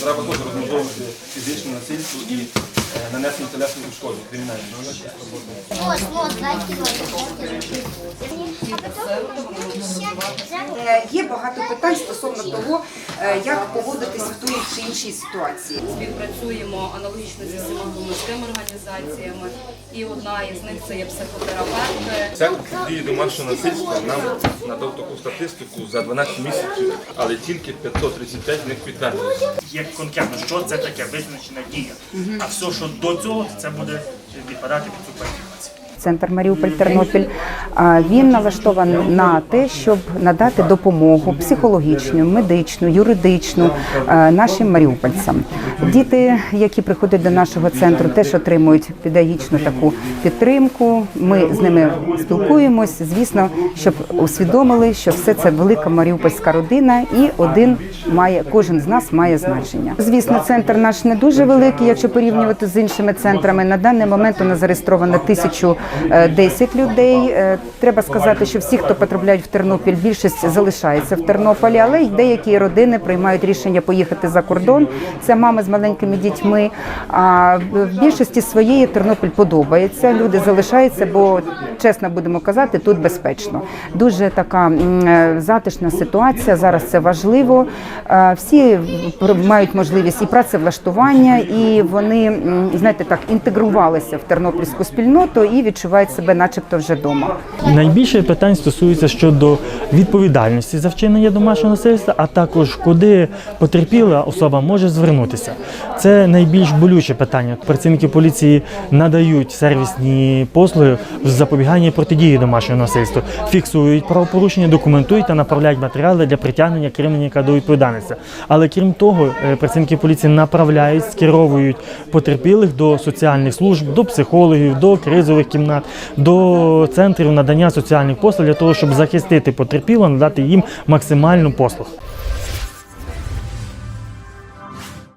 Треба теж розмежовувати фізичне насильство і е, нанесення телесної шкоди кримінальної. А потім Є багато питань стосовно того, е, як поводитись в тій чи іншій ситуації. Співпрацюємо аналогічно зі всіма громадськими організаціями, і одна із них це є психотерапевти. Центр дії домашнього насильства нам надав таку статистику за 12 місяців, але тільки 535 з них підтвердилося. є конкретно, що це таке визначена дія. А все, що до цього, це буде відпадати під цю. Центр Маріуполь Тернопіль він налаштований на те, щоб надати допомогу психологічну, медичну, юридичну нашим маріупольцям. Діти, які приходять до нашого центру, теж отримують педагогічну таку підтримку. Ми з ними спілкуємось. Звісно, щоб усвідомили, що все це велика маріупольська родина, і один має кожен з нас має значення. Звісно, центр наш не дуже великий, якщо порівнювати з іншими центрами. На даний момент у нас зареєстровано 1010 людей. Е, Треба сказати, що всі, хто потрапляють в Тернопіль, більшість залишається в Тернополі, але й деякі родини приймають рішення поїхати за кордон. Це мами з маленькими дітьми. А в більшості своєї Тернопіль подобається. Люди залишаються, бо чесно будемо казати, тут безпечно. Дуже така е, затишна ситуація. Зараз це важливо. Е, Всі мають можливість і працевлаштування, і вони знаєте так інтегрувалися в тернопільську спільноту і відчувають себе, начебто, вже вдома. Найбільше питань стосується щодо відповідальності за вчинення домашнього насильства, а також куди потерпіла особа може звернутися. Це найбільш болюче питання. Працівники поліції надають сервісні послуги в запобіганні протидії домашнього насильства, фіксують правопорушення, документують та направляють матеріали для притягнення кримінальника до відповідальності. Але крім того, е, працівники поліції направляють, скеровують потерпілих до соціальних служб, до психологів, до кризових кімнат, до центрів надання соціальних послуг для того, щоб захистити потерпіло, надати їм максимальну послуг.